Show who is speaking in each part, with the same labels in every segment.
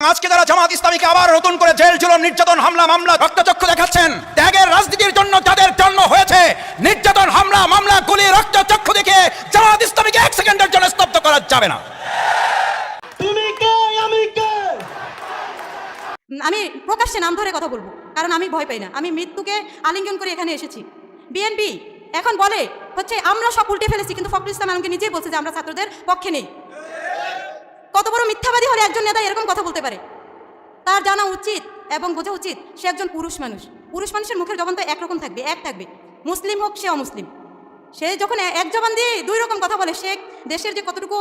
Speaker 1: আজকে তারা জামাত ইসলামীকে আবার নতুন করে জেল জুলুম নির্যাতন হামলা মামলা রক্তচক্ষু দেখাচ্ছেন ত্যাগের রাজনীতির জন্য যাদের জন্ম হয়েছে নির্যাতন হামলা মামলা গুলি রক্তচক্ষু দেখে জামাত ইসলামীকে এক সেকেন্ডের জন্য স্তব্ধ করা যাবে না।
Speaker 2: তুমি কে? আমি কে?
Speaker 3: আমি প্রকাশ্যে নাম ধরে কথা বলব কারণ আমি ভয় পাই না। আমি মৃত্যুকে আলিঙ্গন করে এখানে এসেছি। বিএনপি এখন বলে হচ্ছে আমরা সব উল্টে ফেলেছি কিন্তু ফখরুল ইসলাম আলমকে নিজেই বলছে যে আমরা ছাত্রদের পক্ষে নেই। কত বড় মিথ্যাবাদী হলে একজন নেতা এরকম কথা বলতে পারে? তার জানা উচিত এবং বোঝা উচিত সে একজন পুরুষ মানুষ। পুরুষ মানুষের মুখের জবান তো একরকম থাকবে, এক থাকবে। মুসলিম হোক, সে অমুসলিম। সে যখন এক জবান দিয়ে দুই রকম কথা বলে, সে দেশের যে কতটুকু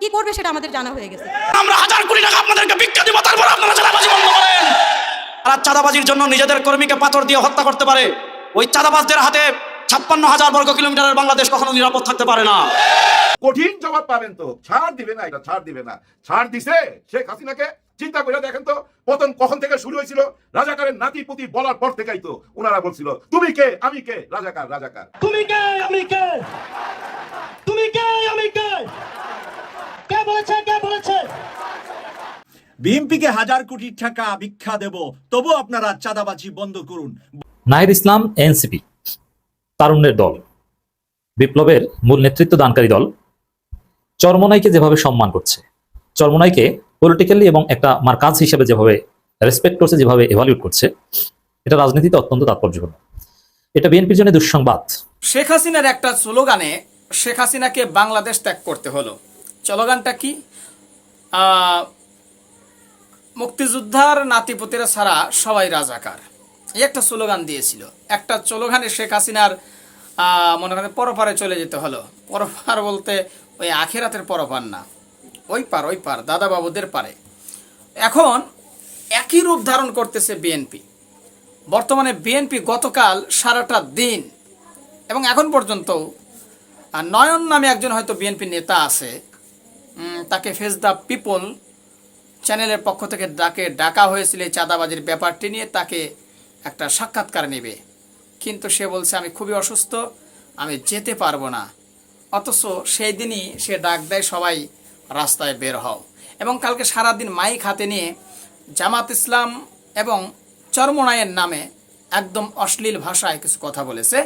Speaker 3: কি করবে সেটা আমাদের জানা হয়ে গেছে।
Speaker 4: আমরা হাজার কোটি টাকা আপনাদেরকে ভিক্ষা দিব তারপর আপনারা চাঁদাবাজি বন্ধ করেন। তারা চাঁদাবাজির জন্য নিজেদের কর্মীকে পাথর দিয়ে হত্যা করতে পারে। ওই চাঁদাবাজদের হাতে ছাপ্পান্ন হাজার বর্গ কিলোমিটারের বাংলাদেশ কখনো নিরাপদ থাকতে পারে না।
Speaker 5: কঠিন জবাব পাবেন তো। ছাড় দিবে না এটা ছাড় দিবে না। ছাড় দিছে শেখ হাসিনাকে। চিন্তা করে দেখেন তো পতন কখন থেকে শুরু হয়েছিল? রাজাকারের নাতি পুতি বলার পর থেকেই তো ওনারা বলছিল তুমি কে? আমি কে? রাজাকার রাজাকার।
Speaker 2: তুমি কে? আমি কে? তুমি কে? আমি কে? কে বলেছে? কে বলেছে?
Speaker 6: বিএনপিকে হাজার কোটি টাকা ভিক্ষা দেব তবু আপনারা চাঁদাবাজি বন্ধ করুন।
Speaker 7: নাহিদ ইসলাম এনসিপি তারুণ্যের দল বিপ্লবের মূল নেতৃত্ব দানকারী দল। চরমনাইকে যেভাবে সম্মান করছে, চরমনাইকে পলিটিক্যালি এবং একটা মার্কাজ হিসেবে যেভাবে রেসপেক্ট করছে, যেভাবে এভালুয়েট করছে, এটা রাজনীতিতে অত্যন্ত তাৎপর্যপূর্ণ। এটা বিএনপির জন্য দুঃসংবাদ।
Speaker 8: শেখ হাসিনার একটা স্লোগানে শেখ হাসিনাকে বাংলাদেশ ত্যাগ করতে হলো। স্লোগানটা কি? মুক্তিযোদ্ধার নাতিপুতিরা ছাড়া সবাই রাজাকার। এই একটা স্লোগান দিয়েছিল। একটা স্লোগানে শেখ হাসিনার মনে করেন পরপারে চলে যেতে হলো। পরপার বলতে ওই আখেরাতের পরপার না। ওই পার ওই পার দাদা বাবুদের পারে। এখন একই রূপ ধারণ করতেছে বিএনপি বর্তমানে বিএনপি গতকাল সারাটা দিন এবং এখন পর্যন্ত নয়ন নামে একজন হয়তো বিএনপি নেতা আছে তাকে ফেস দ্য পিপল চ্যানেলের পক্ষ থেকে ডাকে, ডাকা হয়েছিল এই চাঁদাবাজির ব্যাপারটি নিয়ে, তাকে একটা সাক্ষাৎকার নেবে। কিন্তু সে বলছে, আমি খুবই অসুস্থ, আমি যেতে পারব না। অথচ সেই দিনই সে ডাক দেয় সবাই রাস্তায় বের হও। এবং কালকে সারাদিন মাইক হাতে নিয়ে জামাত ইসলাম এবং চরমনায়ের নামে একদম অশ্লীল ভাষায় কিছু কথা বলেছে।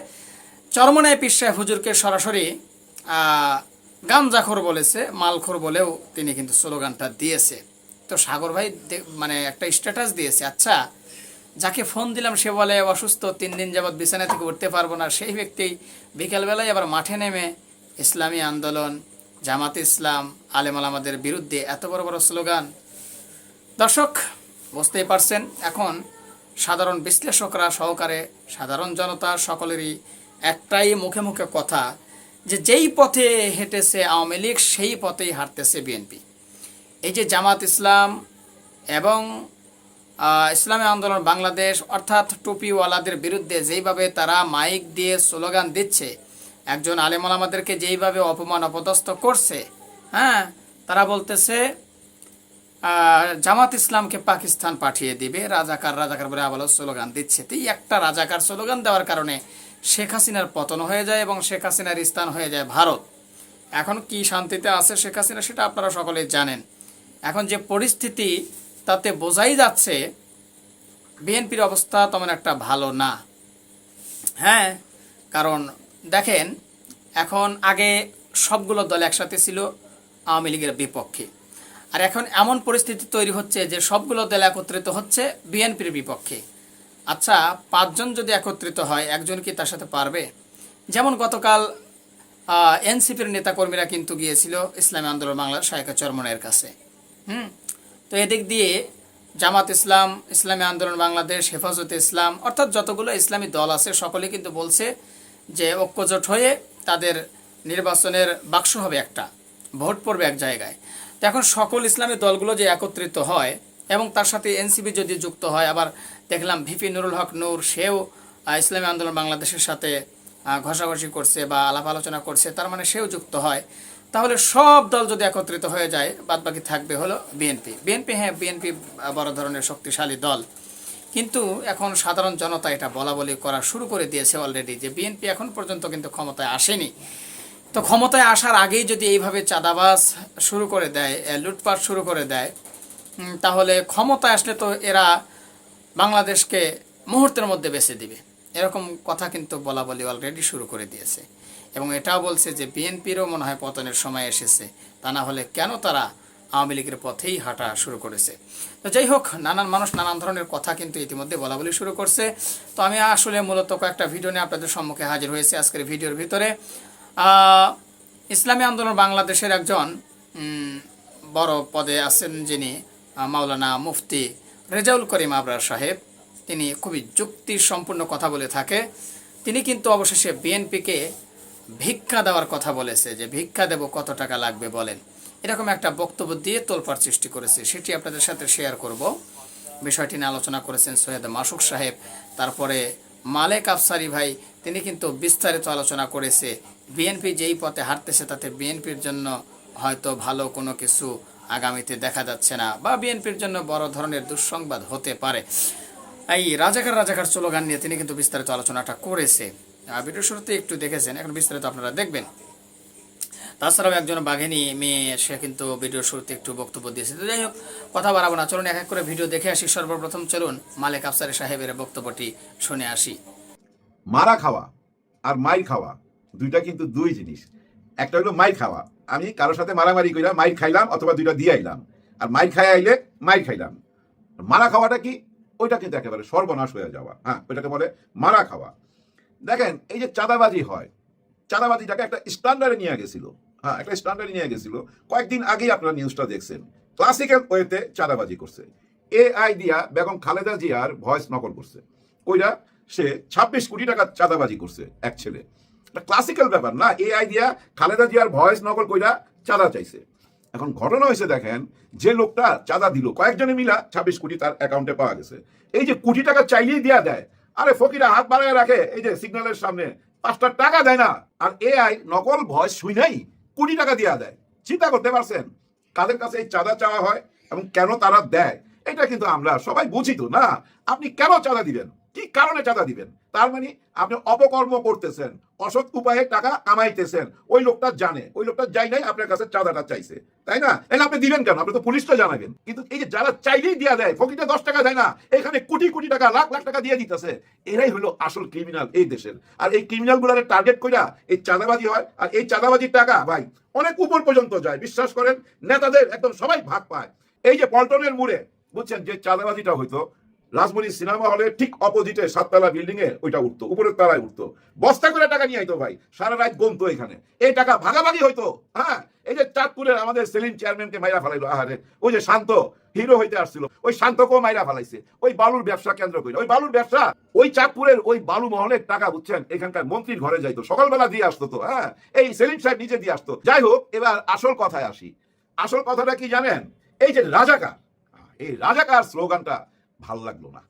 Speaker 8: চরমনায় পিসায় হুজুরকে সরাসরি আহ, গাঞ্জাখোর বলেছে মালখোর বলেও তিনি কিন্তু স্লোগানটা দিয়েছে। তো সাগর ভাই মানে একটা স্ট্যাটাস দিয়েছে আচ্ছা যাকে ফোন দিলাম সে বলে অসুস্থ তিন দিন যাবৎ বিছানা থেকে উঠতে পারব না। সেই ব্যক্তি বিকেলবেলায় আবার মাঠে নেমে ইসলামী আন্দোলন, জামাত ইসলাম আলেম আলামাদের বিরুদ্ধে এত বড় বড় স্লোগান। দর্শক, বুঝতেই পারছেন, এখন সাধারণ বিশ্লেষকরা সহকারে সাধারণ জনতা সকলেরই একটাই মুখে মুখে কথা যে যেই পথে হেঁটেছে আওয়ামী লীগ, সেই পথেই হাঁটতেছে বিএনপি। এই যে জামাত ইসলাম এবং ইসলামী আন্দোলন বাংলাদেশ অর্থাৎ টুপিওয়ালাদের বিরুদ্ধে যেইভাবে তারা মাইক দিয়ে স্লোগান দিচ্ছে একজন আলেম আমাদেরকে যেইভাবে অপমান অপদস্থ করছে হ্যাঁ তারা বলতেছে জামাত ইসলামকে পাকিস্তান পাঠিয়ে দিবে, রাজাকার রাজাকার বলে আবার স্লোগান দিচ্ছে। তো একটা রাজাকার স্লোগান দেওয়ার কারণে শেখ হাসিনার পতন হয়ে যায় এবং শেখ হাসিনার স্থান হয়ে যায় ভারত। এখন কি শান্তিতে আছে শেখ হাসিনা সেটা আপনারা সকলেই জানেন। এখন যে পরিস্থিতি, তাতে বোঝাই যাচ্ছে বিএনপির অবস্থা তেমন একটা ভালো না। হ্যাঁ কারণ দেখেন, এখন আগে সবগুলো দল একসাথে ছিল আওয়ামী লীগের বিপক্ষে। আর এখন এমন পরিস্থিতি তৈরি হচ্ছে যে সবগুলো দল একত্রিত হচ্ছে বিএনপির বিপক্ষে। আচ্ছা পাঁচজন যদি একত্রিত হয়, একজন কি তার সাথে পারবে? যেমন গতকাল এনসিপির নেতাকর্মীরা কিন্তু গিয়েছিল ইসলামী আন্দোলন বাংলার শায়কা চরমনের কাছে। হুম? তো এদিক দিয়ে জামাত ইসলাম, ইসলামী আন্দোলন বাংলাদেশ, হেফাজতে ইসলাম, অর্থাৎ যতগুলো ইসলামী দল আছে, সকলে কিন্তু বলছে যে ঐক্যজোট হয়ে তাদের নির্বাচনের বাক্স হবে একটা, ভোট পড়বে এক জায়গায়। তো এখন সকল ইসলামী দলগুলো যে একত্রিত হয় এবং তার সাথে এনসিপি যদি যুক্ত হয়, আবার দেখলাম ভিপি নুরুল হক নূর, সেও ইসলামী আন্দোলন বাংলাদেশের সাথে ঘষাঘষি করছে বা আলাপ আলোচনা করছে, তার মানে সেও যুক্ত হয়। তাহলে সব দল যদি একত্রিত হয়ে যায় বাদ বাকি থাকবে হলো বিএনপি। বিএনপি হ্যাঁ বিএনপি বড় ধরনের শক্তিশালী দল। কিন্তু এখন সাধারণ জনতা এটা বলা বলি করা শুরু করে দিয়েছে অলরেডি যে বিএনপি এখন পর্যন্ত কিন্তু ক্ষমতায় আসেনি। তো ক্ষমতায় আসার আগেই যদি এইভাবে চাঁদাবাজ শুরু করে দেয় লুটপাট শুরু করে দেয় তাহলে ক্ষমতায় আসলে তো এরা বাংলাদেশকে মুহূর্তের মধ্যে বেছে দিবে। এরকম কথা কিন্তু বলা বলি অলরেডি শুরু করে দিয়েছে। এবং এটাও বলছে যে বিএনপিরও মনে হয় পতনের সময় এসেছে। তা না হলে কেন তারা আওয়ামী লীগের পথেই হাঁটা শুরু করেছে। তো যাই হোক, নানান মানুষ নানান ধরনের কথা কিন্তু ইতিমধ্যে বলা বলি শুরু করছে। তো আমি আসলে মূলত কয়েকটা ভিডিও নিয়ে আপনাদের সম্মুখে হাজির হয়েছি আজকের ভিডিওর ভিতরে। ইসলামী আন্দোলন বাংলাদেশের একজন বড় পদে আছেন যিনি মাওলানা মুফতি রেজাউল করিম আবরার সাহেব। তিনি খুবই যুক্তি সম্পূর্ণ কথা বলে থাকে। তিনি কিন্তু অবশেষে বিএনপিকে ভিক্ষা দেওয়ার কথা বলেছে যে, ভিক্ষা দেব কত টাকা লাগবে বলেন। এরকম একটা বক্তব্য দিয়ে তোলপার সৃষ্টি করেছে। সেটি আপনাদের সাথে শেয়ার করব। বিষয়টি নিয়ে আলোচনা করেছেন সৈয়দ মাসুক সাহেব। তারপরে মালেক আফসারি ভাই, তিনি কিন্তু বিস্তারিত আলোচনা করেছে। বিএনপি যেই পথে হাঁটতেছে, তাতে বিএনপির জন্য হয়তো ভালো কোনো কিছু আগামীতে দেখা যাচ্ছে না বা বিএনপির জন্য বড় ধরনের দুঃসংবাদ হতে পারে। এই রাজাকার রাজাকার স্লোগান নিয়ে তিনি কিন্তু বিস্তারিত আলোচনাটা করেছে। ভিডিও শুরুতে একটু দেখেছেন, এখন বিস্তারিত আপনারা দেখবেন। তাছাড়াও একজন বাঘিনী মেয়ে, সে কিন্তু ভিডিওর শুরুতে একটু বক্তব্য দিয়েছে। তো যাই হোক, কথা বাড়াবো না, চলুন এক এক করে ভিডিও দেখে আসি। সর্বপ্রথম চলুন মালেক আফসারি সাহেবের বক্তব্যটি শুনে আসি।
Speaker 5: মারা খাওয়া আর মাইর খাওয়া, দুইটা কিন্তু দুই জিনিস। একটা হলো মাইর খাওয়া। আমি কারোর সাথে মারামারি কইরা মাইর খাইলাম অথবা দুইটা দিয়ে আইলাম। আর মাইর খাই আইলে মাইর খাইলাম। মারা খাওয়াটা কি? ওইটা কিন্তু একেবারে সর্বনাশ হয়ে যাওয়া। হ্যাঁ ওইটাকে বলে মারা খাওয়া। দেখেন, এই যে চাঁদাবাজি হয়, চাঁদাবাজিটাকে একটা স্ট্যান্ডার্ডে নিয়ে গেছিল। একটা স্ট্যান্ডার্ডে নিয়ে গেছিল। কয়েকদিন আগেই আপনারা নিউজটা দেখছেন। ক্লাসিক্যাল ওয়েতে চাঁদাবাজি করছে। এআই দিয়া বেগম খালেদা জিয়ার ভয়েস নকল করছে। কইরা সে ছাব্বিশ কোটি টাকা চাঁদাবাজি করছে এক ছেলে। ক্লাসিক্যাল ব্যাপার না। এআই দিয়া খালেদা জিয়ার ভয়েস নকল কইরা চাঁদা চাইছে। এখন ঘটনা হয়েছে, দেখেন, যে লোকটা চাঁদা দিল, কয়েকজনে মিলা ছাব্বিশ কোটি তার অ্যাকাউন্টে পাওয়া গেছে। এই যে কোটি টাকা চাইলেই দেয়া দেয়, আরে ফকিরা হাত বাড়ায় রাখে, এই যে সিগন্যালের সামনে, পাঁচটা টাকা দেয় না। আর এআই নকল ভয়েস শুই নাই? কোটি টাকা দেওয়া দেয়। চিন্তা করতে পারছেন? কাদের কাছে এই চাঁদা চাওয়া হয় এবং কেন তারা দেয়? এটা কিন্তু আমরা সবাই বুঝি তো, না? আপনি কেন চাঁদা দিবেন? কি কারণে চাঁদা দিবেন? তার মানে আপনি অপকর্ম করতেছেন। অসৎ উপায়ে টাকা কামাইতেছেন। ওই লোকটা জানে। ওই লোকটা যাই নাই, আপনার কাছে চাঁদাটা চাইছে। তাই না? তাহলে আপনি দিবেন কেন? আপনি তো পুলিশটা জানাবেন। কিন্তু এই যে যারা চাইলেই দিয়া দেয় ফকিটা দশ টাকা দেয় না, এখানে কোটি কোটি টাকা, লাখ লাখ টাকা দিয়ে দিতেছে। এরাই হলো আসল ক্রিমিনাল এই দেশের। আর এই ক্রিমিনাল গুলারে টার্গেট কইরা এই চাঁদাবাজি হয়। আর এই চাঁদাবাজির টাকা, ভাই, অনেক উপর পর্যন্ত যায়। বিশ্বাস করেন, নেতাদের একদম সবাই ভাগ পায়। এই যে পল্টনের মুড়ে, বুঝছেন, যে চাঁদাবাজিটা হইতো রাজমণি সিনেমা হলে ঠিক অপোজিটে সাততলা বিল্ডিং এ ওইটা উঠতো, উপরের তলায় উঠতো। বস্তা করে টাকা নিয়ে আইতো ভাই, সারা রাত গমতো এখানে। এই টাকা ভাগাভাগি হইতো হ্যাঁ? এই যে চাঁদপুরের আমাদের সেলিম চেয়ারম্যানকে মাইরা ফেলাইলো, আহারে, ওই যে শান্ত হিরো হইতে আসছিল, ওই শান্তকেও মাইরা ফেলাইছে। ওই বালুর ব্যবসা কেন্দ্র করে ওই বালুর ব্যবসা, ওই চাঁদপুরের ওই বালু মহলের টাকা, বুঝছেন? এখানকার মন্ত্রীর ঘরে যাইতো, সকালবেলা দিয়ে আসতো তো হ্যাঁ? এই সেলিম সাহেব নিজে দিয়ে আসতো। যাই হোক, এবার আসল কথায় আসি। আসল কথাটা কি জানেন? এই যে রাজাকার, এই রাজাকার স্লোগানটা ভালো লাগল না।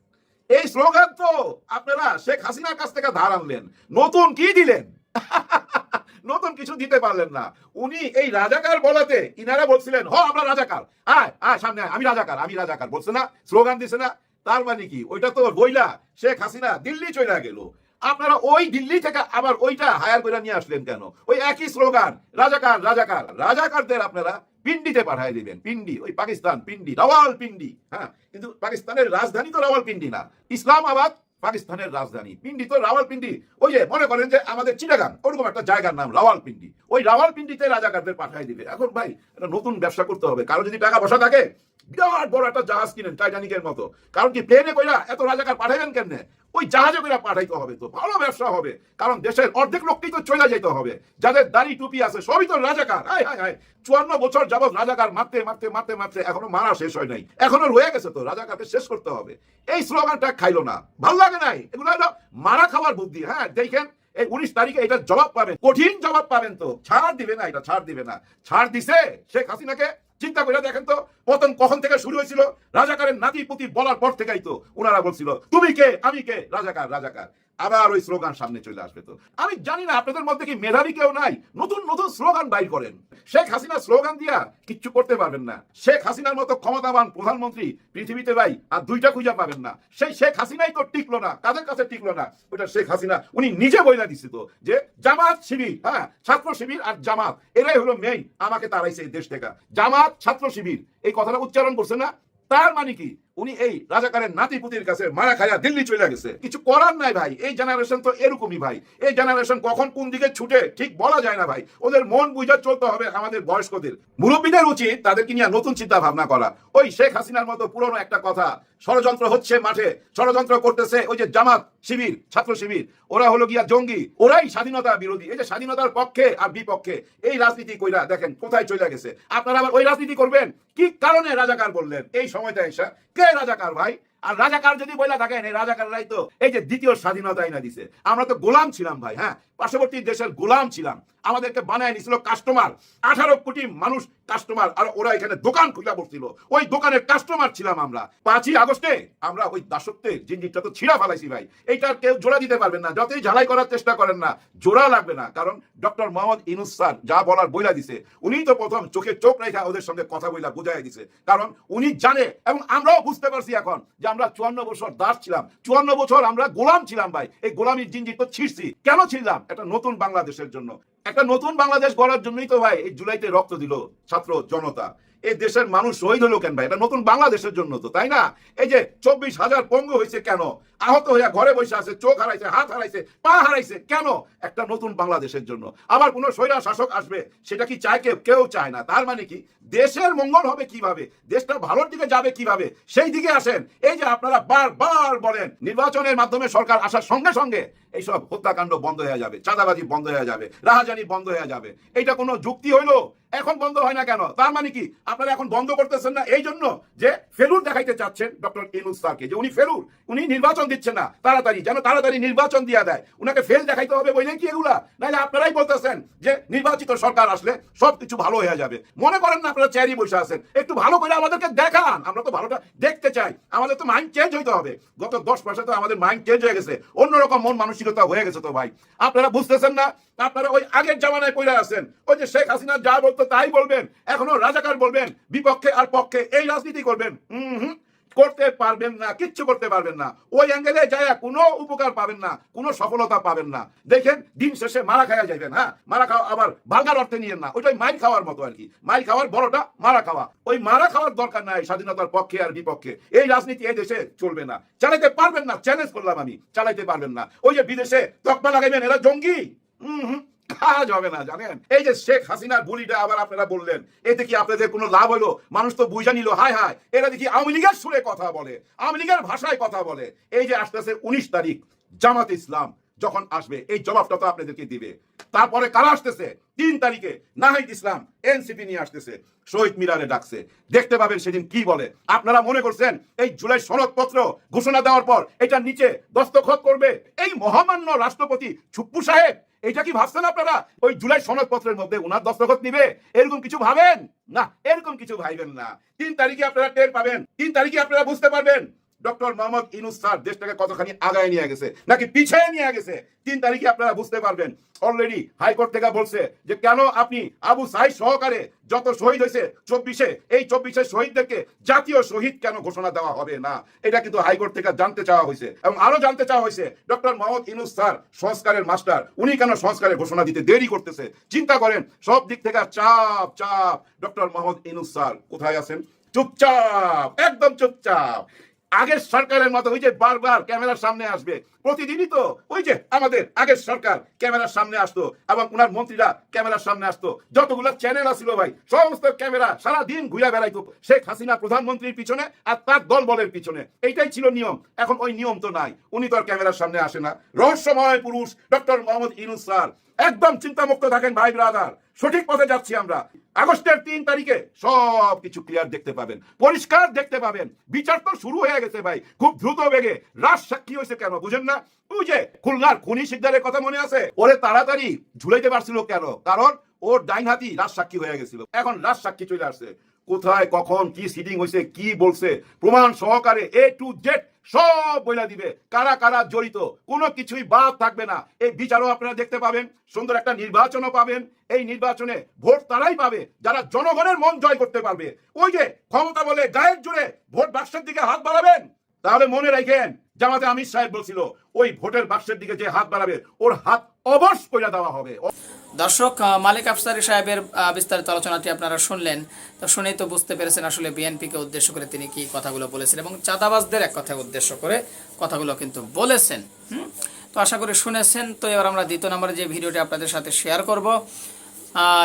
Speaker 5: এই স্লোগান তো আপনারা শেখ হাসিনার কাছ থেকে ধার আনলেন। নতুন কি দিলেন? নতুন কিছু দিতে পারলেন না। উনি এই রাজাকার বলাতে ইনারা বলছিলেন, হ, আমরা রাজাকার। আয় আয়, সামনে আমি রাজাকার আমি রাজাকার। বলছে না, স্লোগান দিছে না। তার মানে কি? ওইটা তো বইলা শেখ হাসিনা দিল্লি চলে গেল। আপনারা ওই দিল্লি থেকে আবার ওইটা হায়ার করে নিয়ে আসলেন কেন? ওই একই স্লোগান, রাজাকার রাজাকার। রাজাকারদের আপনারা পিন্ডিতে পাঠায় দিবেন, পিন্ডি, ওই পাকিস্তান পিন্ডি, রাওয়াল পিন্ডি হ্যাঁ কিন্তু পাকিস্তানের রাজধানী তো রাওয়াল পিন্ডি না, ইসলামাবাদ পাকিস্তানের রাজধানী, পিন্ডি তো রাওয়ালপিন্ডি ওই যে মনে করেন যে আমাদের চিটাগান ওরকম একটা জায়গার নাম রাওয়াল পিন্ডি, ওই রাওয়াল রাওয়ালপিন্ডিতে রাজাকারদের পাঠাই দিবে, এখন ভাই, একটা নতুন ব্যবসা করতে হবে, কারও যদি টাকা বসা থাকে বিরাট বড় একটা জাহাজ কিনেন টাইটানিকের মতো। কারণ কি প্লেনে কইরা এত রাজাকার পাঠাইবেন কেমনে? ওই জাহাজে কইরা পাঠাইতে হবে তো, ভালো ব্যবসা হবে। কারণ দেশের অর্ধেক লোককেই তো চলে যেতে হবে। যাদের দাড়ি টুপি আছে, সবই তো রাজাকার। হায় হায় হায়, চুয়ান্ন বছর যাবৎ রাজাকার মারতে মারতে মারতে মারতে এখনও মারা শেষ হয় নাই। এখনও রয়ে গেছে তো, রাজাকারকে শেষ করতে হবে। এই স্লোগানটা খাইলো না। ভালো লাগে নাই? এগুলো হলো মারা খাওয়ার বুদ্ধি। হ্যাঁ দেখেন, এই উনিশ তারিখে এটা জবাব পাবেন। কঠিন জবাব পাবেন তো। ছাড় দিবে না এটা, ছাড় দিবে না। ছাড় দিছে শেখ হাসিনাকে। চিন্তা করে দেখেন তো, পতন কখন থেকে শুরু হয়েছিল? রাজাকারের নাতি পুতি বলার পর থেকেই তো ওনারা বলছিল, তুমি কে? আমি কে? রাজাকার রাজাকার। আবার ওই স্লোগান সামনে চলে আসবে তো। আমি জানি না, আপনাদের মধ্যে কি মেধাবী কেউ নাই? নতুন নতুন স্লোগান বাইর করেন। শেখ হাসিনা স্লোগান দিয়া কিচ্ছু করতে পারবেন না। শেখ হাসিনার মতো ক্ষমতাবান প্রধানমন্ত্রী পৃথিবীতে ভাই আর দুইটা খুঁজে পাবেন না। সেই শেখ হাসিনাই তো টিকলো না, কাদের কাছে টিকলো না? ওটা শেখ হাসিনা, উনি নিজে বইলা দিচ্ছে তো, যে জামাত শিবির হ্যাঁ ছাত্র শিবির আর জামাত, এরাই হলো মেইন আমাকে তাড়াইছে এই দেশ থেকে। জামাত, ছাত্র শিবির, এই কথাটা উচ্চারণ করছে না। তার মানে কি? উনি এই রাজাকারের নাতিপুতির কাছে মারা খায়া দিল্লি চলে গেছে। কিছু করার নাই ভাই। এই জেনারেশন তো এরকমই ভাই। এই জেনারেশন কখন কোন দিকে ছুটে ঠিক বলা যায় না ভাই। ওদের মন বুঝা চলতে হবে আমাদের বয়স্কদের। মুরব্বীদের উচিত তাদেরকে নিয়ে নতুন চিন্তা ভাবনা করা। ওই শেখ হাসিনার মতো পুরনো একটা কথা, ষড়যন্ত্র হচ্ছে মাঠে, ষড়যন্ত্র করতেছে ওই যে জামাত শিবির, ছাত্র শিবির। ওরা হলো গিয়া জঙ্গি। ওরাই স্বাধীনতা বিরোধী। এই যে স্বাধীনতার পক্ষে আর বিপক্ষে এই রাজনীতি কইরা দেখেন কোথায় চলে গেছে। আপনারা আবার ওই রাজনীতি করবেন? কি কারণে রাজাকার বললেন? এই সময়টা এসে কে রাজাকার ভাই? আর রাজাকার যদি বইলা থাকেন, এই রাজাকাররাই তো এই যে দ্বিতীয় স্বাধীনতা না দিছে। আমরা তো গোলাম ছিলাম ভাই হ্যাঁ? পার্শ্ববর্তী দেশের গোলাম ছিলাম। আমাদেরকে বানায় নিছিল কাস্টমার আঠারো কোটি মানুষ কাস্টমার আর ওরা এখানে দোকান খুলে বসছিল। ওই দোকানের কাস্টমার ছিলাম আমরা। পাঁচই আগস্টে আমরা ওই দাসত্বের জিনিসটা তো ছিঁড়া ফেলাইছি ভাই। এইটার কেউ জোড়া দিতে পারবেন না। যতই ঝালাই করার চেষ্টা করেন না, জোড়া লাগবে না। কারণ ডক্টর মোহাম্মদ ইনুস স্যার যা বলার বইলা দিছে, উনি তো প্রথম চোখে চোখ রেখা ওদের সঙ্গে কথা বইলা বুঝাই দিছে। কারণ উনি জানে এবং আমরাও বুঝতে পারছি এখন যে আমরা চুয়ান্ন বছর দাস ছিলাম। চুয়ান্ন বছর আমরা গোলাম ছিলাম ভাই। এই গোলামির জিঞ্জির তো ছিঁড়ছি। কেন ছিলাম একটা নতুন বাংলাদেশের জন্য। একটা নতুন বাংলাদেশ গড়ার জন্যই তো ভাই এই জুলাইতে রক্ত দিল ছাত্র জনতা। এই দেশের মানুষ শহীদ হলো কেন ভাই? এটা নতুন বাংলাদেশের জন্য তো, তাই না? এই যে চব্বিশ হাজার পঙ্গু হয়েছে কেন? আহত হইয়া ঘরে বসে আছে, চোখ হারাইছে, হাত হারাইছে, পা হারাইছে, কেন? একটা নতুন বাংলাদেশের জন্য। আবার কোন স্বৈরা শাসক আসবে, সেটা কি চায় কেউ? কেউ চায় না। তার মানে কি? দেশের মঙ্গল হবে কীভাবে? দেশটা ভালোর দিকে যাবে কীভাবে? সেই দিকে আসেন। এই যে আপনারা বারবার বলেন, নির্বাচনের মাধ্যমে সরকার আসার সঙ্গে সঙ্গে এইসব হত্যাকাণ্ড বন্ধ হয়ে যাবে, চাঁদাবাজি বন্ধ হয়ে যাবে, রাহাজানি বন্ধ হয়ে যাবে। এটা কোনো যুক্তি হইল? এখন বন্ধ হয় না কেন? তার মানে কি? আপনারা এখন বন্ধ করতেছেন না। এই জন্য যে ফেলুর দেখাইতে চাচ্ছেন ডক্টর ইনুস স্যারকে, যে উনি ফেলুর, উনি নির্বাচন দিচ্ছেন না, তাড়াতাড়ি, যেন তাড়াতাড়ি নির্বাচন দিয়া দেয়। উনাকে ফেল দেখাইতে হবে বললেন কি এগুলা? নাহলে আপনারাই বলতেছেন যে নির্বাচিত সরকার আসলে সবকিছু ভালো হয়ে যাবে। মনে করেন না আপনারা চেয়ারই বসে আছেন। একটু ভালো করে আমাদেরকে দেখান। আমরা তো ভালোটা দেখতে চাই। আমাদের তো মাইন্ড চেঞ্জ হইতে হবে। গত দশ মাসে তো আমাদের মাইন্ড চেঞ্জ হয়ে গেছে। অন্যরকম মন মানসিকতা হয়ে গেছে তো ভাই। আপনারা বুঝতেছেন না? আপনারা ওই আগের জামানায় পড়ে আছেন। ওই যে শেখ হাসিনা যা বলতো তাই বলবেন, এখনও রাজাকার বলবেন, বিপক্ষে আর পক্ষে এই রাজনীতি করবেন। হুম, করতে পারবেন না, কিচ্ছু করতে পারবেন না। ওই অ্যাঙ্গেলে যায় কোনো উপকার পাবেন না, কোনো সফলতা পাবেন না। দেখেন, দিন শেষে মারা খাওয়া যাবেন হ্যাঁ? মারা খাওয়া আবার ভালগার অর্থে নিয়েন না, ওইটাই মাইল খাওয়ার মতো আর কি। মাইল খাওয়ার বড়টা মারা খাওয়া। ওই মারা খাওয়ার দরকার নাই স্বাধীনতার পক্ষে আর বিপক্ষে। এই রাজনীতি এই দেশে চলবে না। চালাইতে পারবেন না চ্যালেঞ্জ করলাম আমি, চালাইতে পারবেন না। ওই যে বিদেশে তকমা লাগাইবেন, এরা জঙ্গি। হুম হুম কাজ হবে না, জানেন? এই যে শেখ হাসিনার বুলিটা আবার আপনারা বললেন, এতে কি আপনাদের কোনো লাভ হলো? মানুষ তো বুঝা নিল, হায় হায়, এরা দেখি আওয়ামী লীগের সুরে কথা বলে, আওয়ামী লীগের ভাষায় কথা বলে। এই যে আসতেছে উনিশ তারিখ, জামাত ইসলাম। যখন আসবে, এই জবাবটা তো আপনাদেরকে দিবে। তারপরে কারা আসতেছে? তিন তারিখে নাহিদ ইসলাম, এনসিপি নিয়ে আসতেছে। শহীদ মিনারে ডাকছে। দেখতে পাবেন সেদিন কি বলে। আপনারা মনে করছেন, এই জুলাই সনদপত্র ঘোষণা দেওয়ার পর এটা নিচে দস্তখত করবে? এই মহামান্য রাষ্ট্রপতি ছুপ্পু সাহেব, এটা কি ভাবছেন আপনারা? ওই জুলাই সনদপত্রের মধ্যে ওনার দস্তখত নিবে? এরকম কিছু ভাবেন? না, এরকম কিছু ভাইবেন না। তিন তারিখে আপনারা টের পাবেন। তিন তারিখে আপনারা বুঝতে পারবেন ডক্টর মোহাম্মদ ইনুস স্যার দেশটাকে কতখানি আগায় নিয়ে গেছে, নাকি পিছিয়ে নিয়ে গেছে, তিন তারিখে আপনারা বুঝতে পারবেন। অলরেডি হাইকোর্ট থেকে বলছে যে কেন আপনি আবু সাইদ সহকারে যত শহীদ হয়েছে চব্বিশে, এই চব্বিশে শহীদদেরকে জাতীয় শহীদ কেন ঘোষণা দেওয়া হবে না? এটা কিন্তু হাইকোর্ট থেকে জানতে চাওয়া হয়েছে এবং আরও জানতে চাওয়া হয়েছে, ডক্টর মোহাম্মদ ইনুস স্যার সংস্কারের মাস্টার, উনি কেন সংস্কারের ঘোষণা দিতে দেরি করতেছে? চিন্তা করেন, সব দিক থেকে চাপ চাপ। ডক্টর মোহাম্মদ ইনুস স্যার কোথায় আছেন? চুপচাপ, একদম চুপচাপ। আগের সরকারের মতো ওই যে বারবার ক্যামেরার সামনে আসবে। প্রতিদিনই তো ওই যে আমাদের আগের সরকার ক্যামেরার সামনে আসতো এবং ওনার মন্ত্রীরা ক্যামেরার সামনে আসতো। যতগুলো চ্যানেল আসছিল ভাই, সমস্ত ক্যামেরা সারা দিন ঘুরে বেড়াইতো। শেখ হাসিনা প্রধানমন্ত্রীর পিছনে আর তার দল বলের পিছনে। এইটাই ছিল নিয়ম। এখন ওই নিয়ম তো নাই। উনি তো আর ক্যামেরার সামনে আসে না। রহস্যময় পুরুষ ডক্টর মোহাম্মদ ইনুস স্যার। একদম চিন্তামুক্ত থাকেন ভাই ব্রাদার। সঠিক পথে যাচ্ছি আমরা। আগস্টের তিন তারিখে সব কিছু ক্লিয়ার দেখতে পাবেন, পরিষ্কার দেখতে পাবেন। বিচার তো শুরু হয়ে গেছে ভাই, খুব দ্রুত বেগে। রাজ সাক্ষী হয়েছে কেন, বুঝেন না? ওই যে খুলনার খুনি সিদ্ধারের কথা মনে আছে? ওরে তাড়াতাড়ি ঝুলাইতে পারছিল কেন? কারণ ওর ডাইন হাতি রাজ সাক্ষী হয়ে গেছিল। এখন রাজ সাক্ষী চলে আসছে। কোথায়, কখন, কি সিটিং হয়েছে কি বলছে, প্রমাণ সহকারে এ টু জেড সব বইলা দিবে। কারা কারা জড়িত, কোনো কিছুই বাদ থাকবে না। এই বিচারও আপনারা দেখতে পাবেন, সুন্দর একটা নির্বাচনও পাবেন। এই নির্বাচনে ভোট তারাই পাবে, যারা জনগণের মন জয় করতে পারবে। ওই যে ক্ষমতা বলে গায়ের জুড়ে ভোট বাক্সের দিকে হাত বাড়াবেন, তাহলে মনে রাখেন, জামাতে আমির সাহেব বলছিল, ওই ভোটের বাক্সের দিকে যে হাত বাড়াবে, ওর হাত অবশ করে দেওয়া হবে।
Speaker 8: দর্শক মালিক আফসারি সাহেবের বিস্তারিত আলোচনাটি আপনারা শুনলেন। তো শুনেই তো বুঝতে পেরেছেন আসলে বিএনপিকে উদ্দেশ্য করে তিনি কি কথাগুলো বলেছেন এবং চাঁদাবাজদের এক কথা উদ্দেশ্য করে কথাগুলো কিন্তু বলেছেন? তো আশা করি শুনেছেন। তো এবার আমরা দ্বিতীয় নম্বরে যে ভিডিওটি আপনাদের সাথে শেয়ার করব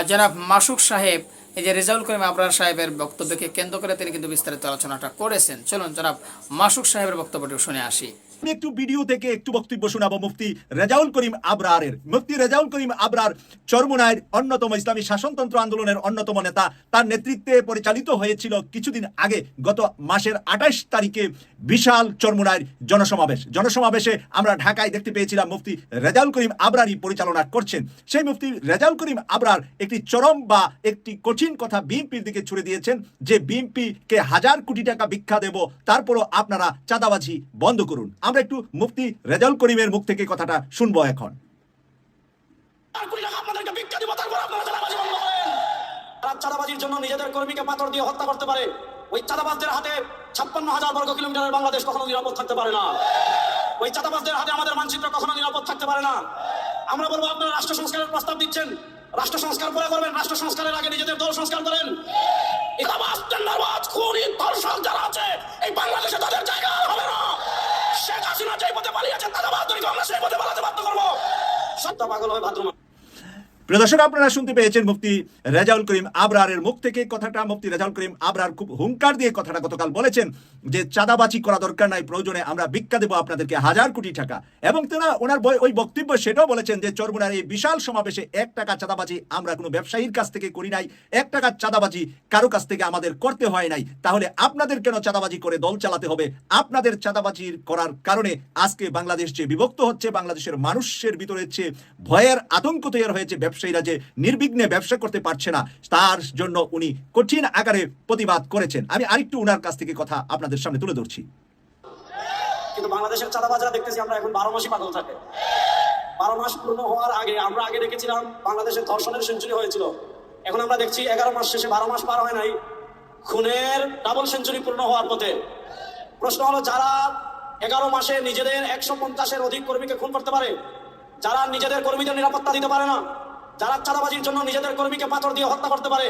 Speaker 8: জনাব মাসুক সাহেব, এই যে রেজাউল করিম আবরার সাহেবের বক্তব্যকে কেন্দ্র করে তিনি কিন্তু বিস্তারিত আলোচনাটা করেছেন। চলুন, জনাব মাসুক সাহেবের বক্তব্যটি শুনে আসি।
Speaker 6: আমি একটু ভিডিও থেকে একটু বক্তব্য শোনাবো, মুফতি রেজাউল করিম আবরারের। মুফতি রেজাউল করিম আবরার চরমুনায়ের অন্যতম ইসলামী শাসনতন্ত্র আন্দোলনের অন্যতম নেতা। তার নেতৃত্বে পরিচালিত হয়েছিল কিছুদিন আগে গত মাসের আঠাশ তারিখে বিশাল চরমুনায়ের জনসমাবেশ। জনসমাবেশে আমরা ঢাকায় দেখতে পেয়েছিলাম মুফতি রেজাউল করিম আবরারই পরিচালনা করছেন। সেই মুফতি রেজাউল করিম আবরার একটি চরম বা একটি কঠিন কথা বিএনপির দিকে ছুড়ে দিয়েছেন যে বিএনপি কে হাজার কোটি টাকা ভিক্ষা দেব, তারপরও আপনারা চাঁদাবাজি বন্ধ করুন। আমরা একটু মুফতি রেজাউল করিমের মুখ থেকে কথাটা শুনব এখন।
Speaker 4: চাঁদাবাজির জন্য নিজেদের কর্মীকে পাথর দিয়ে হত্যা করতে পারে। ওই চাঁদাবাজদের হাতে ছাপ্পান্ন হাজার বর্গ কিলোমিটারের বাংলাদেশ কখনো নিরাপদ থাকতে পারে না। ওই চাঁদাবাজদের হাতে আমাদের মানচিত্র কখনো নিরাপদ থাকতে পারে না। আমরা বলব, আপনারা রাষ্ট্র সংস্কারের প্রস্তাব দিচ্ছেন। রাষ্ট্র সংস্কার পরে করবেন, রাষ্ট্র সংস্কারের আগে নিজেদের দল সংস্কার করেন। টেন্ডারবাজ খুনি, ধর্ষক যারা আছে, এই বাংলাদেশে তাদের জায়গা হবে না। শেখ হাসিনা যে পথে পালিয়েছেন তাদের বাধ্য আমরা সেই পথে পালাতে বাধ্য করব সত্য পাগল হয়ে বাথরুম।
Speaker 6: প্রিয় দর্শক, আপনারা শুনতে পেয়েছেন মুফতি রেজাউল করিম আবরারের মুখ থেকে কথাটা। মুফতি রেজাউল করিম আবরার খুব হুঙ্কার দিয়ে কথাটা গতকাল বলেছেন যে, চাঁদাবাজি করা দরকার নাই, প্রয়োজনে আমরা ভিক্ষা দেবো আপনাদেরকে হাজার কোটি টাকা। এবং তেনা ওনার ওই বক্তব্য সেটাও বলেছেন যে, চরমুনার এই বিশাল সমাবেশে এক টাকা চাঁদাবাজি আমরা কোনো ব্যবসায়ীর কাছ থেকে করি নাই, এক টাকার চাঁদাবাজি কারও কাছ থেকে আমাদের করতে হয় নাই। তাহলে আপনাদের কেন চাঁদাবাজি করে দল চালাতে হবে? আপনাদের চাঁদাবাজি করার কারণে আজকে বাংলাদেশ যে বিভক্ত হচ্ছে, বাংলাদেশের মানুষের ভিতরে যে ভয়ের আতঙ্ক তৈরি হয়েছে ব্যবসায়ীরা যে নির্বিঘ্নে ব্যবসা করতে পারছে না, তার জন্য উনি কঠিন আকারে প্রতিবাদ করেছেন। আমি আরেকটু উনার কাছ থেকে কথা আপনাদের সামনে তুলে ধরছি।
Speaker 4: কিন্তু বাংলাদেশের চাঁদাবাজরা দেখতেছি আমরা এখন বারো মাসই পাগল থাকে। বারো মাস পূর্ণ হওয়ার আগে আমরা আগে দেখেছিলাম বাংলাদেশের ধর্ষণের সেঞ্চুরি হয়েছিল। এখন আমরা দেখছি এগারো মাস শেষে বারো মাস পার হয় নাই। খুনের ডাবল সেঞ্চুরি পূর্ণ হওয়ার পথে। প্রশ্ন হলো, যারা এগারো মাসে নিজেদের একশো পঞ্চাশের অধিক কর্মীকে খুন করতে পারে, যারা নিজেদের কর্মীদের নিরাপত্তা দিতে পারে না যারা চাঁদাবাজির জন্য নিজেদের কর্মীকে পাথর দিয়ে হত্যা করতে পারে,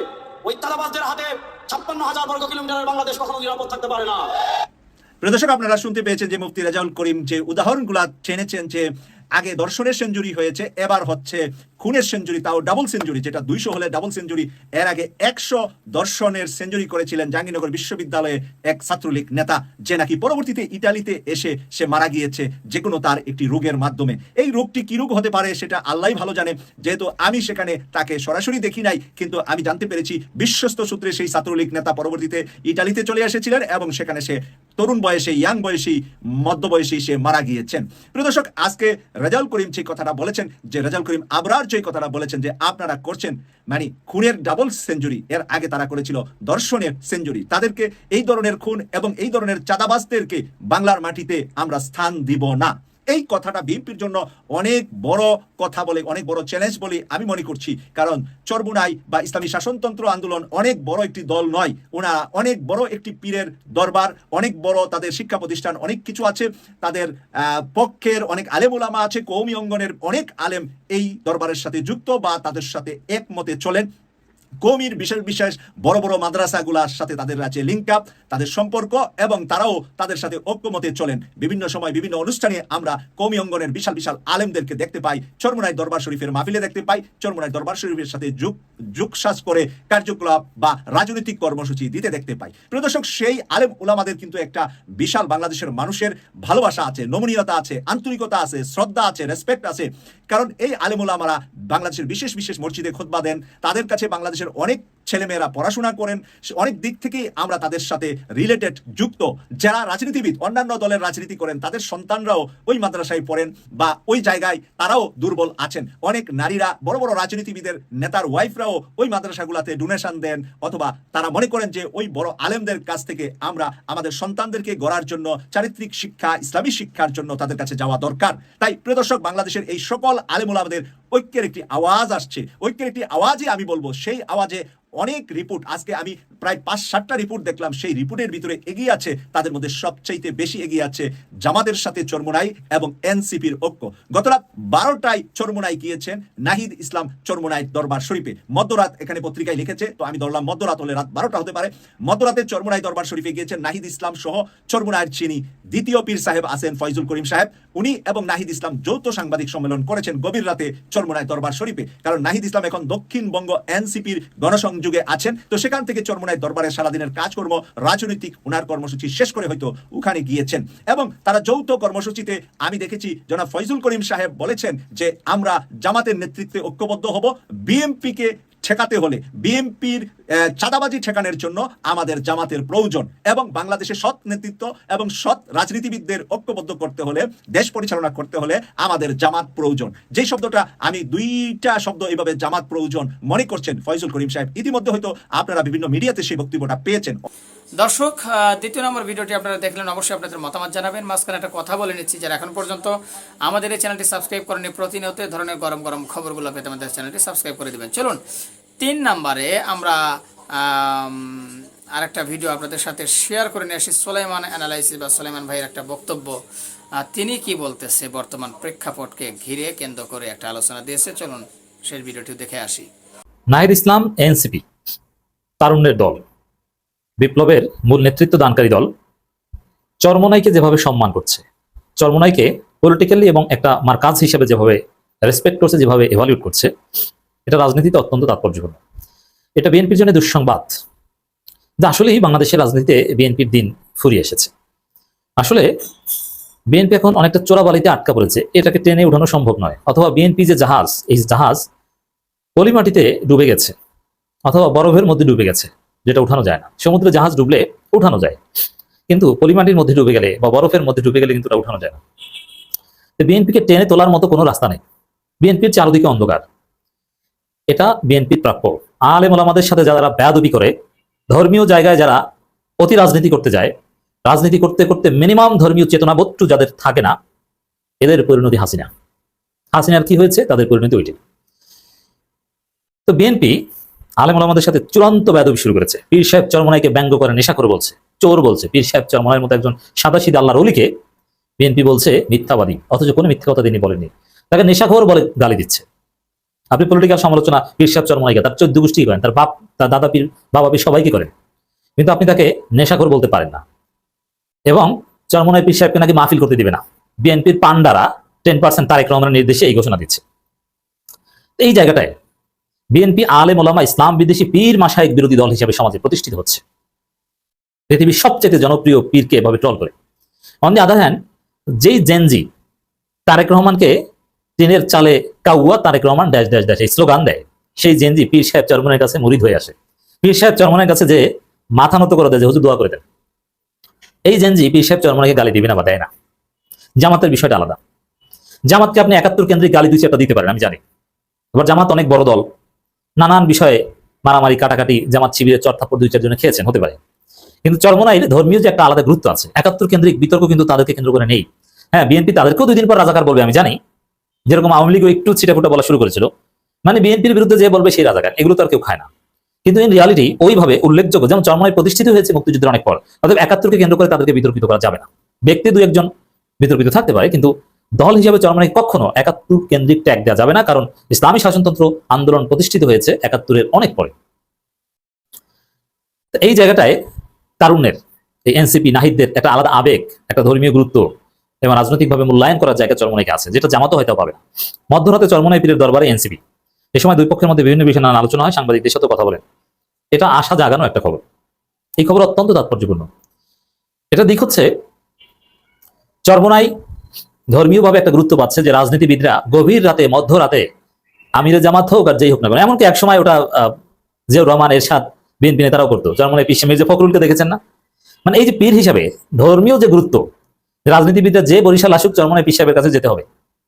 Speaker 4: ওই চাঁদাবাজদের হাতে ছাপ্পান্ন হাজার বর্গ কিলোমিটারের বাংলাদেশ কখনো নিরাপদ থাকতে পারে না।
Speaker 6: প্রদর্শক আপনারা শুনতে পেয়েছেন যে মুফতি রেজাউল করিম যে উদাহরণগুলো টেনেছেন যে আগে দর্শনের সেঞ্চুরি হয়েছে, এবার হচ্ছে খুনের সেঞ্চুরি তাও ডাবল সেঞ্চুরি যেটা দুইশো হলে ডাবল সেঞ্চুরি এর আগে একশো দর্শনের সেঞ্চুরি করেছিলেন জাহাঙ্গীরনগর বিশ্ববিদ্যালয়ে এক ছাত্রলীগ নেতা, যে নাকি পরবর্তীতে ইটালিতে এসে সে মারা গিয়েছে, যে কোনো তার একটি রোগের মাধ্যমে। এই রোগটি কি রোগ হতে পারে সেটা আল্লাহ ভালো জানে। যেহেতু আমি সেখানে তাকে সরাসরি দেখি নাই, কিন্তু আমি জানতে পেরেছি বিশ্বস্ত সূত্রে সেই ছাত্রলীগ নেতা পরবর্তীতে ইটালিতে চলে এসেছিলেন এবং সেখানে সে তরুণ বয়সে ইয়াং বয়সী মধ্য বয়সী সে মারা গিয়েছেন। প্রিয় দর্শক, আজকে রেজাউল করিম যে কথাটা বলেছেন, যে রেজাউল করিম আবরার যে কথাটা বলেছেন যে আপনারা করছেন মানে খুনের ডাবল সেঞ্চুরি, এর আগে তারা করেছিল দর্শনের সেঞ্চুরি। তাদেরকে এই ধরনের খুন এবং এই ধরনের চাঁদাবাজদেরকে বাংলার মাটিতে আমরা স্থান দিব না। এই কথাটা বিএনপির জন্য অনেক বড় কথা বলে, অনেক বড় চ্যালেঞ্জ বলে আমি মনে করছি। কারণ চরবুনাই বা ইসলামী শাসনতন্ত্র আন্দোলন অনেক বড় একটি দল নয়। ওনারা অনেক বড় একটি পীরের দরবার, অনেক বড় তাদের শিক্ষা প্রতিষ্ঠান, অনেক কিছু আছে। তাদের পক্ষের অনেক আলেম ওলামা আছে, কৌমি অঙ্গনের অনেক আলেম এই দরবারের সাথে যুক্ত বা তাদের সাথে একমতে চলেন। কৌমির বিশেষ বিশেষ বড় বড় মাদ্রাসাগুলার সাথে তাদের আছে লিঙ্ক আপ তাদের সম্পর্ক এবং তারাও তাদের সাথে ঐক্যমতে চলেন। বিভিন্ন সময় বিভিন্ন অনুষ্ঠানে আমরা কৌমি অঙ্গনের বিশাল বিশাল আলেমদেরকে দেখতে পাই। চরমুনাই দরবার শরীফের মাহফিলে দেখতে পাই। চরমুনাই দরবার শরীফের সাথে যুগ যুগশ্বাস করে কার্যকলাপ বা রাজনৈতিক কর্মসূচি দিতে দেখতে পাই। প্রিয় দর্শক, সেই আলেম উলামাদের কিন্তু একটা বিশাল বাংলাদেশের মানুষের ভালোবাসা আছে, নমনীয়তা আছে, আন্তরিকতা আছে, শ্রদ্ধা আছে রেসপেক্ট আছে। কারণ এই আলেম উলামারা বাংলাদেশের বিশেষ বিশেষ মসজিদে খোদবা দেন। তাদের কাছে বাংলাদেশের অনেক ছেলেমেয়েরা পড়াশোনা করেন অনেক দিক থেকেই আমরা তাদের সাথে রিলেটেড যুক্ত। যারা রাজনীতিবিদ, অন্যান্য দলের রাজনীতি করেন, তাদের সন্তানরাও ওই মাদ্রাসায় পড়েন বা ওই জায়গায় তারাও দুর্বল আছেন। অনেক নারীরা, বড় বড় রাজনীতিবিদের নেতার ওয়াইফরাও ওই মাদ্রাসাগুলোতে ডোনেশন দেন, অথবা তারা মনে করেন যে ওই বড় আলেমদের কাছ থেকে আমরা আমাদের সন্তানদেরকে গড়ার জন্য, চারিত্রিক শিক্ষা, ইসলামী শিক্ষার জন্য তাদের কাছে যাওয়া দরকার। তাই প্রিয় দর্শক, বাংলাদেশের এই সকল আলেমুল আমাদের ঐক্যের একটি আওয়াজ আসছে। ঐক্যের একটি আওয়াজই আমি বলব, সেই আওয়াজে অনেক রিপোর্ট আজকে আমি প্রায় পাঁচ, সাতটা রিপোর্ট দেখলাম। সেই রিপোর্টের ভিতরে এগিয়ে আছে, তাদের মধ্যে সবচাইতে বেশি এগিয়ে আছে জামাতের সাথে চরমোনাই এবং এনসিপির ঐক্য। গতরাত বারোটায় চরমোনাই গিয়েছেন নাহিদ ইসলাম চরমোনাই দরবার শরীফে। মধ্যরাত এখানে পত্রিকায় লিখেছে, তো আমি ধরলাম মধ্যরাত হলে রাত বারোটা হতে পারে। মধ্যরাতে চরমোনাই দরবার শরীফে গিয়েছেন নাহিদ ইসলাম সহ চরমোনাইয়ের চিনি দ্বিতীয় পীর সাহেব আছেন ফয়জুল করিম সাহেব। উনি এবং নাহিদ ইসলাম যৌথ সাংবাদিক সম্মেলন করেছেন গভীর রাতে চরমোনাই দরবার শরীফে। কারণ নাহিদ ইসলাম এখন দক্ষিণবঙ্গ এনসিপির গণসংযোগে আছেন। তো সেখান থেকে চরমনায় দরবারের সারাদিনের কাজকর্ম, রাজনৈতিক উনার কর্মসূচি শেষ করে হয়তো ওখানে গিয়েছেন। এবং তারা যৌথ কর্মসূচিতে আমি দেখেছি, জনাব ফয়জুল করিম সাহেব বলেছেন যে, আমরা জামাতের নেতৃত্বে ঐক্যবদ্ধ হব বিএমপিকে ঠেকাতে হলে বিএনপির চাঁদাবাজি ঠেকানোর জন্য আমাদের জামাতের প্রয়োজন এবং বাংলাদেশে সৎ নেতৃত্ব এবং সৎ রাজনীতিবিদদের ঐক্যবদ্ধ করতে হলে, দেশ পরিচালনা করতে হলে আমাদের জামাত প্রয়োজন। যে শব্দটা আমি দুইটা শব্দ এইভাবে জামাত প্রয়োজন মনে করছেন ফয়জুল করিম সাহেব, ইতিমধ্যে হয়তো আপনারা বিভিন্ন মিডিয়াতে সেই বক্তব্যটা পেয়েছেন।
Speaker 8: দর্শক দ্বিতীয় নম্বর ভিডিওটি আপনারা দেখলেন, অবশ্যই আপনাদের মতামত জানাবেন। মাঝখানে একটা কথা বলে নিচ্ছি, যারা এখন পর্যন্ত আমাদের এই চ্যানেলটি সাবস্ক্রাইব করেনি প্রতিনিয়ত এ ধরনের গরম গরম খবরগুলো পেতে আমাদের চ্যানেলটি সাবস্ক্রাইব করে দেবেন। চলুন, তিন নম্বরে আমরা আরেকটা ভিডিও আপনাদের সাথে শেয়ার করে নিয়ে আসি। সোলাইমান অ্যানালাইসিস বা সোলাইমান ভাইয়ের একটা বক্তব্য। তিনি কি বলতেছে, বর্তমান প্রেক্ষাপটকে ঘিরে কেন্দ্র করে একটা আলোচনা দিয়েছে। চলুন সেই ভিডিওটি দেখে আসি।
Speaker 7: নাহিদ ইসলাম, এনসিপি, তারুণ্যের দল। বিপ্লবের মূল নেতৃত্ব দানকারী দল চরমনাইকে যেভাবে সম্মান করছে, চরমনাইকে পলিটিক্যালি এবং একটা মার্কাজ হিসেবে যেভাবে রেসপেক্ট করছে, যেভাবে এভালুয়েট করছে, এটা রাজনীতিতে অত্যন্ত তাৎপর্যপূর্ণ। এটা বিএনপির জন্য দুঃসংবাদ যে আসলেই বাংলাদেশের রাজনীতিতে বিএনপির দিন ফুরিয়ে এসেছে। আসলে বিএনপি এখন অনেকটা চোরাবালিতে আটকা পড়েছে, এটাকে টেনে উঠানো সম্ভব নয়। অথবা বিএনপি যে জাহাজ, এই জাহাজ পলিমাটিতে ডুবে গেছে, অথবা বরফের মধ্যে ডুবে গেছে যেটা উঠানো যায় না। সমুদ্রে জাহাজ ডুবলে উঠানো যায়। কিন্তু পলিমাটির মধ্যে ডুবে গেলে বা বরফের মধ্যে ডুবে গেলে কিন্তু উঠানো যায় না। বিএনপিকে টেনে তোলার মতো কোনো রাস্তা নেই। বিএনপির চারদিকে অন্ধকার। এটা বিএনপির প্রাপ্য। আলেম ওলামাদের সাথে যারা বেয়াদবি করে, ধর্মীয় জায়গায় যারা অতি রাজনীতি করতে যায়, রাজনীতি করতে করতে মিনিমাম ধর্মীয় চেতনাবোধটু যাদের থাকে না, এদের পরিণতি হাসিনা। হাসিনার কি হয়েছে? তাদের পরিণতি ওইটাই। তো বিএনপি আলেম ওলামাদের সাথে চূড়ান্ত বেদবি শুরু করেছে। পীর সাহেব চরমনাইকে ব্যঙ্গ করে, নেশা করে বলছে, চোর বলছে। পীর সাহেব চরমনাইয়ের মতো একজন সাদাশিদ আল্লাহর অলিকে বিএনপি বলছে, মিথ্যাবাদী, অথচ কোনো মিথ্যা কথা তিনি বলেননি। তাকে নেশাখোর বলে গালি দিচ্ছে। আপনি পলিটিক্যাল সমালোচনা পীর সাহেব চরমনাইকে, তার চোদ্দ গোষ্ঠী করেন, তার বাপ, তার দাদা পীর, বাবা পীর সবাইকে করেন। কিন্তু আপনি তাকে নেশাখোর বলতে পারেন না। এবং চরমনাই পীর সাহেবকে নাকি মাহফিল করতে দিবে না। বিএনপির পান্ডারা টেন পার্সেন্ট তারেক রহমানের নির্দেশে এই ঘোষণা দিচ্ছে। এই জায়গাটায় বিএনপি আলেম ওলামা ইসলাম বিদেশি পীর মাসায়িক বিরোধী দল হিসেবে সমাজে প্রতিষ্ঠিত হচ্ছে। পৃথিবীর সবচেয়ে জনপ্রিয় পীরকে এভাবে ট্রল করে। অন দি আদার হ্যান্ড যেই জেনজি তারেক রহমানকে ট্রেনের চালে কাউয়া, Tarek Rahman dash dash dash এই স্লোগান দেয়। সেই জেনজি পীর সাহেব চরমনের কাছে মুরিদ হয়ে আসে। পীর সাহেব চরমনের কাছে যে মাথা নত করে দেয়, যে হুজুর দোয়া করে দেন। এই জেনজি পীর সাহেব চরমনাকে গালি দিবে না বা দেয় না। জামাতের বিষয়টা আলাদা। জামাতকে আপনি একাত্তর কেন্দ্রিক গালি দুই চারটা দিতে পারেন, আমি জানি। এবার জামাত অনেক বড় দল। নানান বিষয়ে মারামারি, কাটাকাটি, জামাত শিবিরের চর্থাপর দুই চারজনে খেয়েছেন, হতে পারে। কিন্তু চরমনাইল ধর্মীয় যে একটা আলাদা গুরুত্ব আছে, একাত্তর কেন্দ্রিক বিতর্ক কিন্তু তাদেরকে কেন্দ্র করে নেই। হ্যাঁ বিএনপি তাদেরকেও দুই দিন পর রাজাকার বলবে, আমি জানি। যেরকম আওয়ামী লীগও একটু ছিটাফুটা বলা শুরু করেছিল। মানে বিএনপির বিরুদ্ধে যে বলবে সেই রাজাকার, এগুলো তো আর কেউ খায় না। কিন্তু ইন রিয়ালিটি ওইভাবে উল্লেখযোগ্য, যেমন চরমনাই প্রতিষ্ঠিত হয়েছে মুক্তিযুদ্ধের অনেক পর, অতএব একাত্তরকে কেন্দ্র করে তাদেরকে বিতর্কিত করা যাবে না। ব্যক্তি দু একজন বিতর্কিত থাকতে পারে, কিন্তু দল হিসেবে চরমনাই কখনো একাত্তর কেন্দ্রিক ট্যাগ দেওয়া যাবে না, কারণ ইসলামী শাসনতন্ত্র আন্দোলন প্রতিষ্ঠিত হয়েছে একাত্তরের অনেক পরে। এই জায়গাটায় তারুণ্যের, এই এনসিপি নাহিদদের একটা আলাদা আবেগ, একটা ধর্মীয় গুরুত্ব এবং রাজনৈতিকভাবে মূল্যায়ন করার জায়গা চরমনাইকে আছে, যেটা জামাতও হয়তো পাবে না। মধ্যরাতে চরমনাই পীরের দরবারে এনসিপি। এ সময় দুই পক্ষের মধ্যে বিভিন্ন বিষয়ে নানান আলোচনা হয় সাংবাদিকদের সাথে কথা বলেন। এটা আশা জাগানো একটা খবর। এই খবর অত্যন্ত তাৎপর্যপূর্ণ। এটা দিক হচ্ছে চরমনাই ধর্মীয়ভাবে একটা গুরুত্ব পাচ্ছে যে রাজনীতিবিদরা গভীর রাতে, মধ্যরাতে আমিরে জামাত হোক আর যেই হোক না কেন, এমনকি একসময় ওটা জিয়াউর রহমান, এরশাদ, বিএনপি নেতারাও করতো। চরমনাই পিসে মির্জা ফখরুলকে দেখেছেন না? মানে এই যে পীর হিসাবে ধর্মীয় যে গুরুত্ব, রাজনীতিবিদরা যে বরিশাল আসুক চরমনাই পীর সাহেবের কাছে যেতে হবে,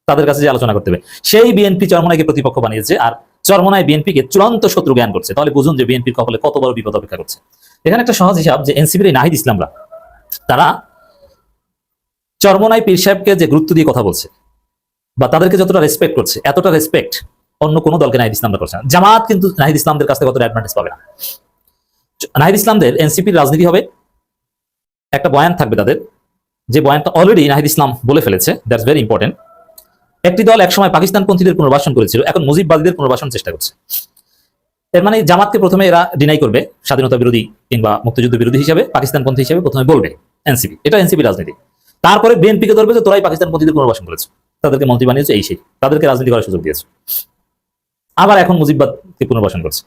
Speaker 7: তাদের কাছে যে আলোচনা করতে হবে, সেই বিএনপি চরমনাইকে প্রতিপক্ষ বানিয়েছে আর চরমনাই বিএনপিকে চূড়ান্ত শত্রু জ্ঞান করছে। তাহলে বুঝুন যে বিএনপির কপালে কত বড় বিপদ অপেক্ষা করছে। এখানে একটা সহজ হিসাব যে এনসিপির নাহিদ ইসলামরা, তারা চরমনাই পীর সাহেবকে যে গুরুত্ব দিয়ে কথা বলছে বা তাদেরকে যতটা রেসপেক্ট করছে, এতটা রেসপেক্ট অন্য কোনো দলকে নাহিদ ইসলামরা করছে না। জামাত কিন্তু নাহিদ ইসলামদের কাছ থেকে কত অ্যাডভান্টেজ পাবে না। নাহিদ ইসলামদের এনসিপির রাজনীতি হবে, একটা বয়ান থাকবে তাদের, যে বয়ানটা অলরেডি নাহিদ ইসলাম বলে ফেলেছে দ্যাটস ভেরি ইম্পর্টেন্ট একটি দল একসময় পাকিস্তানপন্থীদের পুনর্বাসন করেছিল, এখন মুজিববাদীদের পুনর্বাসন চেষ্টা করছে। এর মানে জামাতকে প্রথমে এরা ডিনাই করবে, স্বাধীনতা বিরোধী কিংবা মুক্তিযুদ্ধ বিরোধী হিসেবে, পাকিস্তানপন্থী হিসেবে প্রথমে বলবে এনসিপি। এটা এনসিপি রাজনীতি। তারপরে বিএনপিকে ধরবে যে তোরাই পাকিস্তানপন্থীদের পুনর্বাসন করেছে। তাদেরকে মন্ত্রী বানিয়েছে এই সেই। তাদেরকে রাজনীতি করার সুযোগ দিয়েছে। আবার এখন মুজিববাদকে পুনর্বাসন করছে।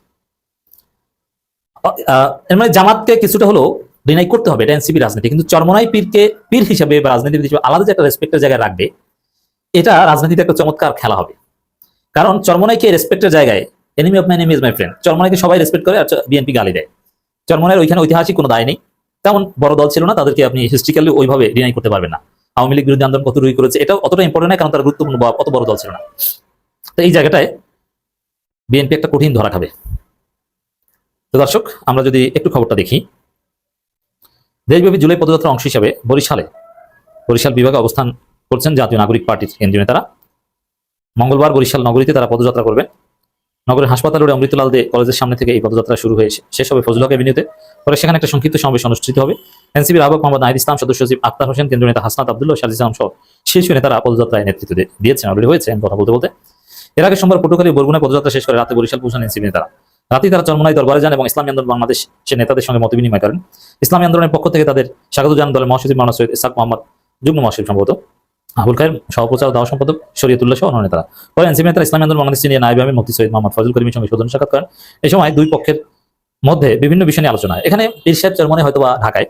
Speaker 7: মানে জামাতকে কিছুটা হলেও ডিনাই করতে হবে, এটা এনসিপি রাজনীতি। কিন্তু চরমনাই পীরকে, পীর হিসাবে বা রাজনীতিবিদ হিসেবে আলাদা যে একটা রেসপেক্টের জায়গায় রাখবে, এটা রাজনীতিতে একটা চমৎকার খেলা হবে। কারণ চরমনাইকে রেসপেক্টের জায়গায় enemy of my enemy is my friend চরমনাইকে সবাই রেসপেক্ট করে আর বিএনপি গালি দেয়। চরমনাইয়ের ওইখানে ঐতিহাসিক কোনো দায় নেই। তেমন বড় দল ছিল না, তাদেরকে আপনি হিস্ট্রিক্যালি ওইভাবে ডিনাই করতে পারবেন না। আওয়ামী লীগ বিরোধী আন্দোলন কত রুই করেছে এটা অতটা ইম্পর্টেন্ট কারণ তারা গুরুত্বপূর্ণ বা অত বড় দল ছিল না। তো এই জায়গাটায় বিএনপি একটা কঠিন ধরা খাবে। তো দর্শক, আমরা যদি একটু খবরটা দেখি। দেশব্যাপী জুলাই পদযাত্রার অংশ হিসাবে বরিশালে, বরিশাল বিভাগে অবস্থান করছেন জাতীয় নাগরিক পার্টির কেন্দ্রীয় নেতারা। মঙ্গলবার বরিশাল নগরীতে তারা পদযাত্রা করবেন। নগরের হাসপাতাল রোডে অমৃতলাল দে কলেজের সামনে থেকে এই পদযাত্রা শুরু হয়ে শেষ হবে ফজল হক এভিনিউতে। পরে সেখানে একটা সংক্ষিপ্ত সমাবেশ অনুষ্ঠিত হবে। এনসিপির আহ্বায়ক মোহাম্মদ নাহিদ ইসলাম, সদস্য সচিব আক্তার হোসেন, কেন্দ্রীয় নেতা হাসনাত আব্দুল্লাহ শাহিদ ইসলাম সহ শীর্ষ নেতারা পদযাত্রায় নেতৃত্ব দিয়েছেন অলরেডি হয়েছে কথা বলতে বলতে। এর আগে সোমবার পটুখালী বরগুনায় পদযাত্রা শেষ করে রাতে বরিশাল পৌঁছান এনসিপি নেতারা। রাতে তারা চরমনাই দরবারে যান এবং ইসলামী আন্দোলন বাংলাদেশ সে নেতাদের সঙ্গে মত বিনিময় করেন। ইসলামী আন্দোলনের পক্ষ থেকে তাদের স্বাগত জানান দলের মহাসচিব মানা সৈয়দ ইসাক মোহাম্মদ যুগ্ম মহাসচিব সম্ভবত। আবুল খায়ের সহপ্রচার দাওয়া সম্পাদক শরীয়তুল্লাহ সহ অন্য নেতারা। পরে এনসিপি নেতারা ইসলামী আন্দোলন, বাংলাদেশ নিয়ে নাইব আমি মুফতি সৈয়দ মোহাম্মদ ফজল করিমের সঙ্গে সৌজন্য সাক্ষাৎ করেন। এই সময় দুই পক্ষের মধ্যে বিভিন্ন বিষয় নিয়ে আলোচনা এখানে সাহেব চরমনে হয়তো বা ঢাকায়।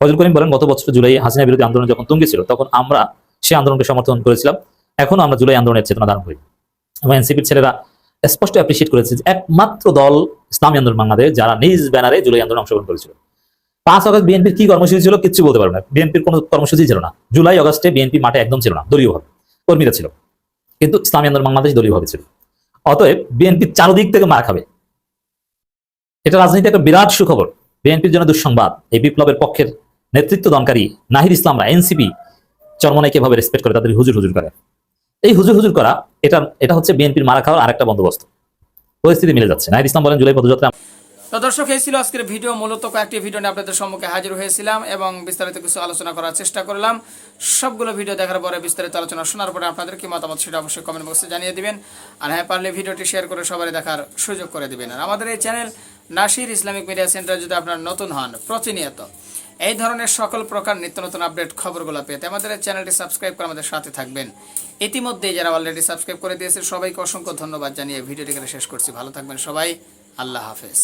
Speaker 7: ফজল করিম বলেন, গত বছর জুলাই হাসিনা বিরোধী আন্দোলন যখন তুঙ্গে ছিল, তখন আমরা সেই আন্দোলনকে সমর্থন করেছিলাম। এখনও আমরা জুলাই আন্দোলনের চেতনা ধারণ করি। এবং এনসিপির ছেলেরা স্পষ্ট অ্যাপ্রিসিয়েট করেছে যে একমাত্র দল ইসলামী আন্দোলন বাংলাদেশ, যারা নিজ ব্যানারে জুলাই আন্দোলন অংশগ্রহণ করেছিল। পাঁচ আগস্ট বিএনপির কি কর্মসূচি ছিল কিচ্ছু বলতে পারব না। বিএনপির কোনো কর্মসূচি ছিল না। জুলাই আগস্টে বিএনপি মাঠে একদম ছিল না, দলীয়ভাবে। কর্মীরা ছিল। কিন্তু ইসলামী আন্দোলন বাংলাদেশ দলীয়ভাবে ছিল। অতএব বিএনপি চারদিক থেকে মার খাবে। এটা রাজনীতি একটা বিরাট সুখবর। বিএনপির জন্য দুঃসংবাদ। এই বিপ্লবের পক্ষের নেতৃত্ব দানকারী নাহিদ ইসলামরা, এনসিপি, চরমনাইকে ভাবে রেসপেক্ট করে, তাদের হুজুর হুজুর করে। এই হুজুর হুজুর করা, এটা এটা হচ্ছে বিএনপির মারা খাওয়ার আরেকটা বন্দোবস্ত। পরিস্থিতি মিলে যাচ্ছে। নাহিদ ইসলাম বলেন, জুলাই পদযাত্রা
Speaker 8: তো দর্শক, এই ছিল আজকের ভিডিও। মূলত কয়েকটি ভিডিও নিয়ে আপনাদের সম্মুখে হাজির হয়েছিলাম এবং বিস্তারিত কিছু আলোচনা করার চেষ্টা করলাম। সবগুলো ভিডিও দেখার পরে বিস্তারিত আলোচনা শোনার পরে আপনাদের কি মতামত সেটা অবশ্যই কমেন্ট বক্সে জানিয়ে দিবেন। আর হ্যাঁ পারলে ভিডিওটি শেয়ার করে সবাই দেখার সুযোগ করে দিবেন। আর আমাদের এই channel Nasir Islamic media centre যদি আপনার নতুন হন, প্রতিনিয়ত এই ধরনের সকল প্রকার নিত্য নতুন আপডেট খবরগুলো পেতে আমাদের চ্যানেলটি সাবস্ক্রাইব করে আমাদের সাথে থাকবেন। ইতিমধ্যে যারা অলরেডি সাবস্ক্রাইব করে দিয়েছে সবাইকে অসংখ্য ধন্যবাদ জানিয়ে ভিডিওটি এখানে শেষ করছি। ভালো থাকবেন সবাই। আল্লাহ হাফেজ।